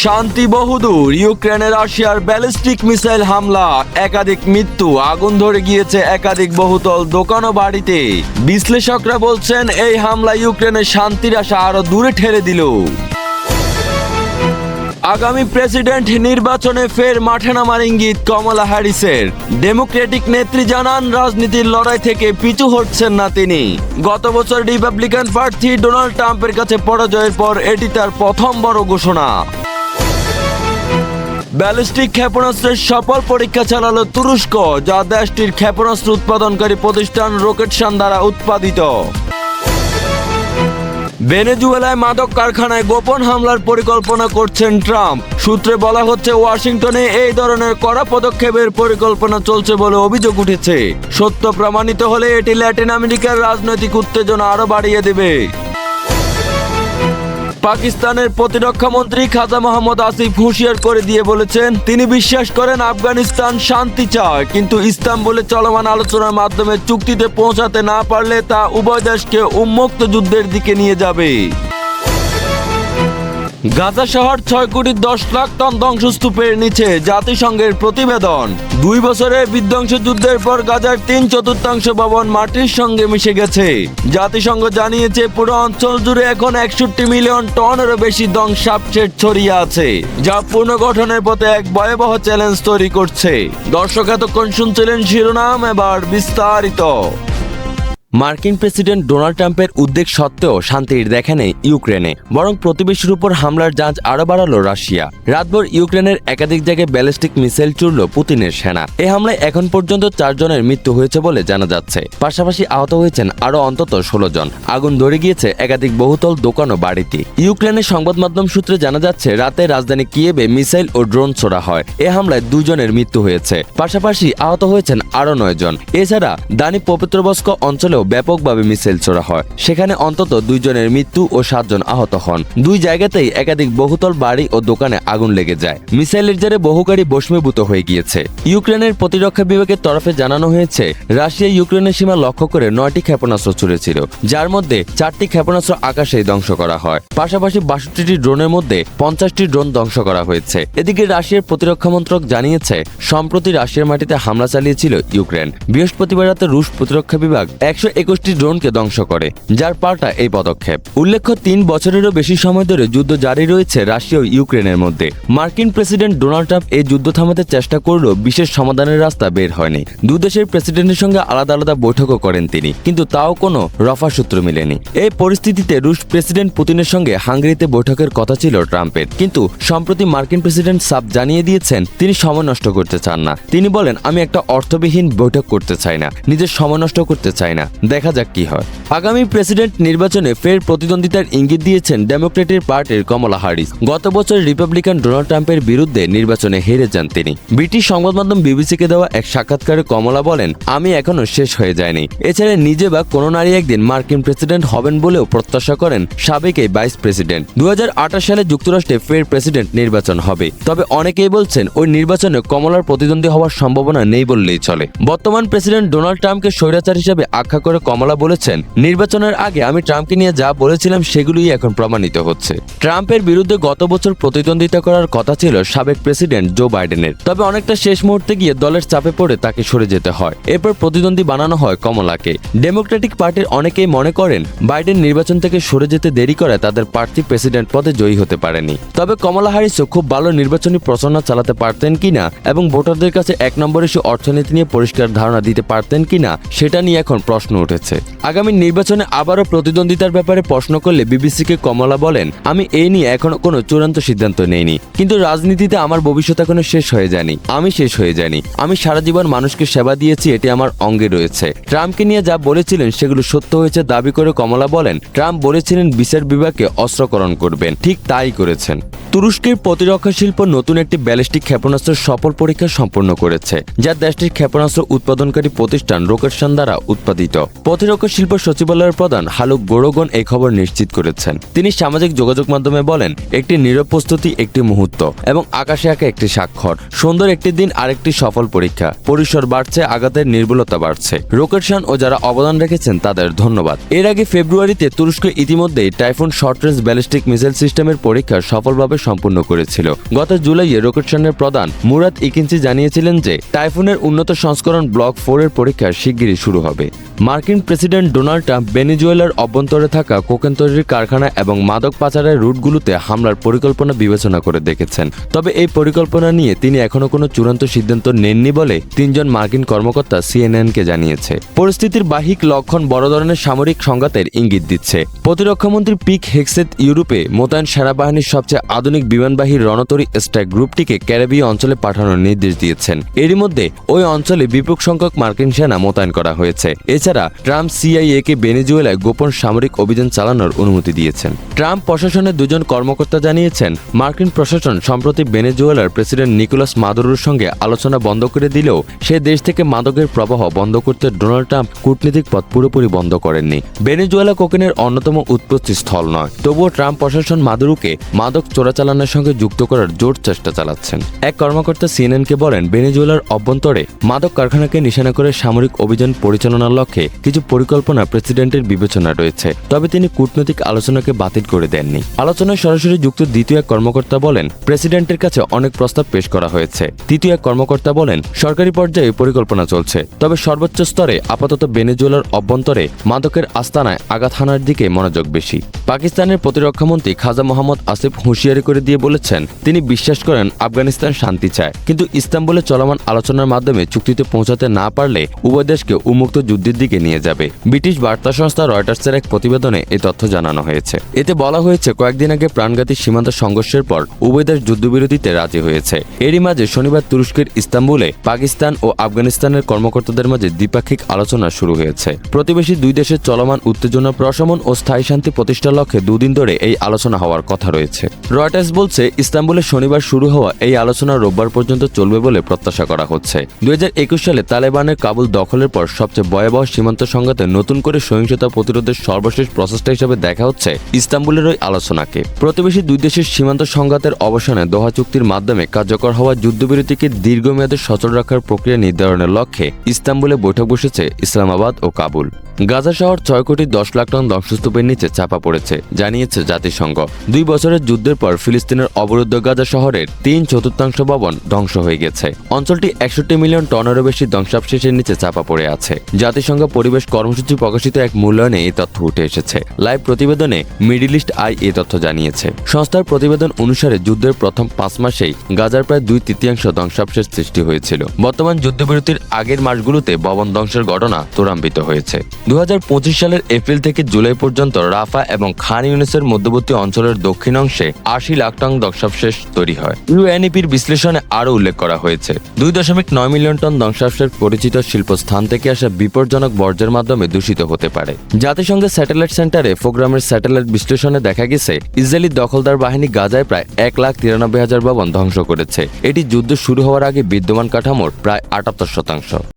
শান্তি বহুদূর ইউক্রেনে রাশিয়ার ব্যালিস্টিক মিসাইল হামলা, একাধিক মৃত্যু, আগুন ধরে গিয়েছে একাধিক বহুতল দোকান ও বাড়িতে। বিশ্লেষকরা বলছেন, এই হামলা ইউক্রেনের শান্তির আশা আরও দূরে ঠেলে দিল। আগামী প্রেসিডেন্ট নির্বাচনে ফের মাঠে নামার ইঙ্গিত কমলা হ্যারিসের। ডেমোক্রেটিক নেত্রী জানান, রাজনীতির লড়াই থেকে পিছু হটছেন না তিনি। গত বছর রিপাবলিকান প্রার্থী ডোনাল্ড ট্রাম্পের কাছে পরাজয়ের পর এটি তার প্রথম বড় ঘোষণা। ব্যালিস্টিক ক্ষেপণাস্ত্রের সফল পরীক্ষা চালালো তুরস্ক, যা দেশটির ক্ষেপণাস্ত্র উৎপাদনকারী প্রতিষ্ঠান রকেটসান দ্বারা উৎপাদিত। ভেনেজুয়েলায় মাদক কারখানায় গোপন হামলার পরিকল্পনা করছেন ট্রাম্প। সূত্রে বলা হচ্ছে, ওয়াশিংটনে এই ধরনের কড়া পদক্ষেপের পরিকল্পনা চলছে বলে অভিযোগ উঠেছে। সত্য প্রমাণিত হলে এটি ল্যাটিন আমেরিকার রাজনৈতিক উত্তেজনা আরও বাড়িয়ে দেবে। পাকিস্তানের প্রতিরক্ষা মন্ত্রী খাজা মোহাম্মদ আসিফ হুঁশিয়ার করে দিয়ে বলেছেন, তিনি বিশ্বাস করেন আফগানিস্তান শান্তি চায়, কিন্তু ইস্তাম্বুলে চলমান আলোচনার মাধ্যমে চুক্তিতে পৌঁছাতে না পারলে তা উভয় দেশকে উন্মুক্ত যুদ্ধের দিকে নিয়ে যাবে। গাজা শহর ছয় কোটি দশ লাখ টন ধ্বংসস্তূপের নিচে জাতিসংঘের প্রতিবেদন। দুই বছরে বিধ্বংস যুদ্ধের পর গাজার তিন চতুর্থাংশ ভবন মাটির সঙ্গে মিশে গেছে। জাতিসংঘ জানিয়েছে, পুরো অঞ্চল জুড়ে এখন একষট্টি মিলিয়ন টনেরও বেশি ধ্বংসাবশেষ ছড়িয়ে আছে, যা পুনর্গঠনের পথে এক ভয়াবহ চ্যালেঞ্জ তৈরি করছে। দর্শক এতক্ষণ শুনছিলেন শিরোনাম, এবার বিস্তারিত। মার্কিন প্রেসিডেন্ট ডোনাল্ড ট্রাম্পের উদ্বেগ সত্ত্বেও শান্তির দেখা নেই ইউক্রেনে, বরং প্রতিবেশীর উপর হামলার যাঁচ আরও বাড়ালো রাশিয়া। রাতভর ইউক্রেনের একাধিক জায়গায় ব্যালিস্টিক মিসাইল চুড়ল পুতিনের সেনা। এ হামলায় এখন পর্যন্ত চারজনের মৃত্যু হয়েছে বলে জানা যাচ্ছে। পাশাপাশি আহত হয়েছেন আরও অন্তত ষোলো জন। আগুন ধরে গিয়েছে একাধিক বহুতল দোকান ও বাড়িতে। ইউক্রেনের সংবাদ মাধ্যম সূত্রে জানা যাচ্ছে, রাতে রাজধানী কিয়েবে মিসাইল ও ড্রোন ছোড়া হয়। এ হামলায় দুজনের মৃত্যু হয়েছে। পাশাপাশি আহত হয়েছেন আরও নয় জন। এছাড়া দানি পবিত্রবস্ক অঞ্চলেও ব্যাপকভাবে মিসাইল ছোড়া হয়। সেখানে অন্তত দুইজনের মৃত্যু ও সাতজন আহত হন। দুই জায়গাতেই একাধিক বহুতল বাড়ি ও দোকানে আগুন লেগে যায়। মিসাইলের জেরে বহু গাড়ি বস্মীভূত হয়ে গিয়েছে। ইউক্রেনের প্রতিরক্ষা বিভাগের তরফে জানানো হয়েছে, রাশিয়া ইউক্রেনের সীমা লক্ষ্য করে নয়টি ক্ষেপণাস্ত্র ছুড়েছিল, যার মধ্যে চারটি ক্ষেপণাস্ত্র আকাশেই ধ্বংস করা হয়। পাশাপাশি বাষট্টিটি ড্রোনের মধ্যে পঞ্চাশটি ড্রোন ধ্বংস করা হয়েছে। এদিকে রাশিয়ার প্রতিরক্ষা মন্ত্রক জানিয়েছে, সম্প্রতি রাশিয়ার মাটিতে হামলা চালিয়েছিল ইউক্রেন। বৃহস্পতিবার রাতে রুশ প্রতিরক্ষা বিভাগ একশো একুশটি ড্রোনকে ধ্বংস করে, যার পাল্টা এই পদক্ষেপ। উল্লেখ্য, তিন বছরেরও বেশি সময় ধরে যুদ্ধ জারি রয়েছে রাশিয়া ও ইউক্রেনের মধ্যে। মার্কিন প্রেসিডেন্ট ডোনাল্ড ট্রাম্প এই যুদ্ধ থামাতে চেষ্টা করলেও বিশেষ সমাধানের রাস্তা বের হয়নি। দু দেশের প্রেসিডেন্টের সঙ্গে আলাদা আলাদা বৈঠকও করেন তিনি, কিন্তু তাও কোনো রফা সূত্র মেলেনি। এই পরিস্থিতিতে রুশ প্রেসিডেন্ট পুতিনের সঙ্গে হাঙ্গেরিতে বৈঠকের কথা ছিল ট্রাম্পের, কিন্তু সম্প্রতি মার্কিন প্রেসিডেন্ট সাব জানিয়ে দিয়েছেন, তিনি সময় নষ্ট করতে চান না। তিনি বলেন, আমি একটা অর্থবিহীন বৈঠক করতে চাই না, নিজের সময় নষ্ট করতে চাই না। দেখা যাক কি হয়। আগামী প্রেসিডেন্ট নির্বাচনে ফের প্রতিদ্বন্দ্বিতার ইঙ্গিত দিয়েছেন ডেমোক্রেটিক পার্টির কমলা হারিস। গত বছর রিপাবলিকান ডোনাল্ড ট্রাম্পের বিরুদ্ধে নির্বাচনে হেরে যান তিনি। ব্রিটিশ সংবাদ মাধ্যম বিবিসিকে দেওয়া এক সাক্ষাৎকারে কমলা বলেন, আমি এখনও শেষ হয়ে যায়নি এছাড়া নিজে বা কোনো নারী একদিন মার্কিন প্রেসিডেন্ট হবেন বলেও প্রত্যাশা করেন সাবেক এই ভাইস প্রেসিডেন্ট। দু হাজার আঠাশ সালে যুক্তরাষ্ট্রে ফের প্রেসিডেন্ট নির্বাচন হবে। তবে অনেকেই বলছেন, ওই নির্বাচনে কমলার প্রতিদ্বন্দ্বী হওয়ার সম্ভাবনা নেই বললেই চলে। বর্তমান প্রেসিডেন্ট ডোনাল্ড ট্রাম্পকে স্বৈরাচার হিসেবে আখ্যা করে কমলা বলেছেন, নির্বাচনের আগে আমি ট্রাম্পকে নিয়ে যা বলেছিলাম সেগুলোই এখন প্রমাণিত হচ্ছে। ট্রাম্পের বিরুদ্ধে গত বছর প্রতিদ্বন্দ্বিতা করার কথা ছিল সাবেক প্রেসিডেন্ট জো বাইডেনের। তবে অনেকটা শেষ মুহূর্তে গিয়ে দলের চাপে পড়ে তাকে সরে যেতে হয়। এরপর প্রতিদ্বন্দ্বী বানানো হয় কমলাকে। ডেমোক্রেটিক পার্টির অনেকেই মনে করেন, বাইডেন নির্বাচন থেকে সরে যেতে দেরি করে তাদের প্রার্থী প্রেসিডেন্ট পদে জয়ী হতে পারেনি। তবে কমলা হ্যারিসও খুব ভালো নির্বাচনী প্রচারণা চালাতে পারতেন কিনা এবং ভোটারদের কাছে এক নম্বর ইস্যু অর্থনীতি নিয়ে পরিষ্কার ধারণা দিতে পারতেন কিনা, সেটা নিয়ে এখন প্রশ্ন উঠেছে। আগামী নির্বাচনে আবারও প্রতিদ্বন্দ্বিতার ব্যাপারে প্রশ্ন করলে বিবিসিকে কমলা বলেন, আমি এই নিয়ে এখনও কোনো চূড়ান্ত সিদ্ধান্ত নেইনি। কিন্তু রাজনীতিতে আমার ভবিষ্যৎ এখনও শেষ হয়ে যায়নি। আমি শেষ হয়ে যায়নি আমি সারা জীবন মানুষকে সেবা দিয়েছি, এটি আমার অঙ্গে রয়েছে। ট্রাম্পকে নিয়ে যা বলেছিলেন, সেগুলো সত্য হয়েছে দাবি করে কমলা বলেন, ট্রাম্প বলেছিলেন বিচার বিভাগকে অস্ত্রকরণ করবেন। ঠিক তাই করেছেন। তুরস্কের প্রতিরক্ষা শিল্প নতুন একটি ব্যালিস্টিক ক্ষেপণাস্ত্রের সফল পরীক্ষা সম্পন্ন করেছে, যা দেশটির ক্ষেপণাস্ত্র উৎপাদনকারী প্রতিষ্ঠান রোকেটসান দ্বারা উৎপাদিত। প্রতিরক্ষা শিল্প সচিবালয়ের প্রধান হালুক গোরগন এই খবর নিশ্চিত করেছেন। তিনি সামাজিক যোগাযোগ মাধ্যমে বলেন, একটি নীরব প্রস্তুতি একটি মুহূর্ত এবং আকাশে আঁকা একটি স্বাক্ষর। সুন্দর একটি দিন, আরেকটি সফল পরীক্ষা। পরিসর বাড়ছে, আঘাতের নির্ভুলতা বাড়ছে। রোকেটশন ও যারা অবদান রেখেছেন তাদের ধন্যবাদ। এর আগে ফেব্রুয়ারিতে তুরস্ক ইতিমধ্যেই typhoon short range ballistic missile সিস্টেমের পরীক্ষা সফলভাবে সম্পূর্ণ করেছিল। গত জুলাইয়ে রোকেটশনের প্রধান মুরাদ ইকিনচি জানিয়েছিলেন যে, টাইফুনের উন্নত সংস্করণ ব্লক ফোরের পরীক্ষা শিগগিরই শুরু হবে। মার্কিন প্রেসিডেন্ট ডোনাল্ড ট্রাম্প বেনিজুয়েলার অভ্যন্তরে থাকা কোকেন তৈরির কারখানা এবং মাদক পাচারের রুটগুলোতে হামলার পরিকল্পনা বিবেচনা করে দেখেছেন। তবে এই পরিকল্পনা নিয়ে তিনি এখনও কোনো চূড়ান্ত সিদ্ধান্ত নেননি বলে তিনজন মার্কিন কর্মকর্তা সিএনএনকে জানিয়েছে। পরিস্থিতির বাহিক লক্ষণ বড় ধরনের সামরিক সংঘাতের ইঙ্গিত দিচ্ছে। প্রতিরক্ষামন্ত্রী পিক হেক্সেত ইউরোপে মোতায়েন সেনাবাহিনীর সবচেয়ে আধুনিক বিমানবাহী রণতরী স্ট্রাইক গ্রুপটিকে ক্যারিবীয় অঞ্চলে পাঠানোর নির্দেশ দিয়েছেন। এরই মধ্যে ওই অঞ্চলে বিপুল সংখ্যক মার্কিন সেনা মোতায়েন করা হয়েছে। এছাড়া ট্রাম্প সিআইএ কে বেনেজুয়েলায় গোপন সামরিক অভিযান চালানোর অনুমতি দিয়েছেন। ট্রাম্প প্রশাসনের দুজন কর্মকর্তা জানিয়েছেন, মার্কিন প্রশাসন সম্প্রতি বেনেজুয়েলার প্রেসিডেন্ট নিকোলাস মাদুরোর সঙ্গে আলোচনা বন্ধ করে দিলেও সে দেশ থেকে মাদকের প্রবাহ বন্ধ করতে ডোনাল্ড ট্রাম্প কূটনীতিক পথ পুরোপুরি বন্ধ করেননি। বেনেজুয়েলা কোকেনের অন্যতম উৎপত্তি স্থল নয়। তবুও ট্রাম্প প্রশাসন মাদুরুকে মাদক চোরাচালানের সঙ্গে যুক্ত করার জোর চেষ্টা চালাচ্ছেন। এক কর্মকর্তা সিএনএনকে বলেন বেনেজুয়েলার অভ্যন্তরে মাদক কারখানাকে নিশানা করে সামরিক অভিযান পরিচালনার লক্ষ্যে কিছু পরিকল্পনা প্রেসিডেন্টের বিবেচনা রয়েছে, তবে তিনি কূটনৈতিক আলোচনাকে বাতিল করে দেননি। আলোচনায় সরাসরি যুক্ত দ্বিতীয় এক কর্মকর্তা বলেন, প্রেসিডেন্টের কাছে অনেক প্রস্তাব পেশ করা হয়েছে। তৃতীয় এক কর্মকর্তা বলেন, সরকারি পর্যায়ে পরিকল্পনা চলছে, তবে সর্বোচ্চ স্তরে আপাতত বেনেজুয়েলার অভ্যন্তরে মাদকের আস্তানায় আঘাত হানার দিকে মনোযোগ বেশি। পাকিস্তানের প্রতিরক্ষামন্ত্রী খাজা মোহাম্মদ আসিফ হুঁশিয়ারি করে দিয়ে বলেছেন, তিনি বিশ্বাস করেন আফগানিস্তান শান্তি চায়, কিন্তু ইস্তাম্বুলে চলমান আলোচনার মাধ্যমে চুক্তিতে পৌঁছাতে না পারলে উভয় দেশকে উন্মুক্ত যুদ্ধের দিকে নিয়ে যাবে। ব্রিটিশ বার্তা সংস্থা রয়টার্সের এক প্রতিবেদনে এই তথ্য জানানো হয়েছে। এতে বলা হয়েছে, কয়েকদিন আগে প্রাণঘাতী সীমান্ত সংঘর্ষের পর উভয় দেশ যুদ্ধবিরতিতে রাজি হয়েছে। এরই মাঝে শনিবার তুরস্কের ইস্তাম্বুলে পাকিস্তান ও আফগানিস্তানের কর্মকর্তাদের মাঝে দ্বিপাক্ষিক আলোচনা শুরু হয়েছে। প্রতিবেশী দুই দেশের চলমান উত্তেজনা প্রশমন ও স্থায়ী শান্তি প্রতিষ্ঠার লক্ষ্যে দুদিন ধরে এই আলোচনা হওয়ার কথা রয়েছে। রয়টার্স বলছে, ইস্তাম্বুলে শনিবার শুরু হওয়া এই আলোচনা রোববার পর্যন্ত চলবে বলে প্রত্যাশা করা হচ্ছে। দুই হাজার একুশ সালে তালেবানের কাবুল দখলের পর সবচেয়ে ভয়াবহ সীমান্ত সংঘাতে নতুন করে সহিংসতা প্রতিরোধের সর্বশেষ প্রচেষ্টা হিসেবে দেখা হচ্ছে ইস্তাম্বুলের ওই আলোচনাকে। প্রতিবেশী দুই দেশের সীমান্ত সংঘাতের অবসানে দোহা চুক্তির মাধ্যমে কার্যকর হওয়া যুদ্ধবিরতিকে দীর্ঘমেয়াদে সচল রাখার প্রক্রিয়া নির্ধারণের লক্ষ্যে ইস্তাম্বুলে বৈঠক বসেছে ইসলামাবাদ ও কাবুল। গাজা শহর ছয় কোটি দশ লাখ টন ধ্বংসস্তূপের নিচে চাপা পড়েছে, জানিয়েছে জাতিসংঘ। দুই বছরের যুদ্ধের পর ফিলিস্তিনের অবরুদ্ধ গাজা শহরের তিন চতুর্থাংশ ভবন ধ্বংস হয়ে গেছে। অঞ্চলটি একষট্টি মিলিয়ন টনেরও বেশি ধ্বংসাবশেষের নিচে চাপা পড়ে আছে। জাতিসংঘ পরিবেশ কর্মসূচি প্রকাশিত এক মূল্যায়নে এই তথ্য উঠে এসেছে। লাইভ প্রতিবেদনে মিডিল ইস্ট আই এই তথ্য জানিয়েছে। সংস্থার প্রতিবেদন অনুসারে যুদ্ধের প্রথম পাঁচ মাসেই গাজার প্রায় দুই তৃতীয়াংশ ধ্বংসাবশেষ সৃষ্টি হয়েছিল। বর্তমান যুদ্ধবিরতির আগের মাসগুলোতে ভবন ধ্বংসের ঘটনা ত্বরান্বিত হয়েছে। দু সালের এপ্রিল থেকে জুলাই পর্যন্ত রাফা এবং খান ইউনিসের মধ্যবর্তী অঞ্চলের দক্ষিণ অংশে আশি লাখ টন ধ্বংসাবশেষ তৈরি হয়। ইউএনইপির বিশ্লেষণে আরও উল্লেখ করা হয়েছে। দুই দশমিক নয় মিলিয়ন টন ধ্বংসাবশেষ পরিচিত শিল্প স্থান থেকে আসা বিপজ্জনক বর্জ্যের মাধ্যমে দূষিত হতে পারে। জাতিসংঘের স্যাটেলাইট সেন্টারে প্রোগ্রামের স্যাটেলাইট বিশ্লেষণে দেখা গেছে, ইসরায়েলি দখলদার বাহিনী গাজায় প্রায় এক লাখ তিরানব্বই হাজার ভবন ধ্বংস করেছে। এটি যুদ্ধ শুরু হওয়ার আগে বিদ্যমান কাঠামোর প্রায় আটাত্তর শতাংশ।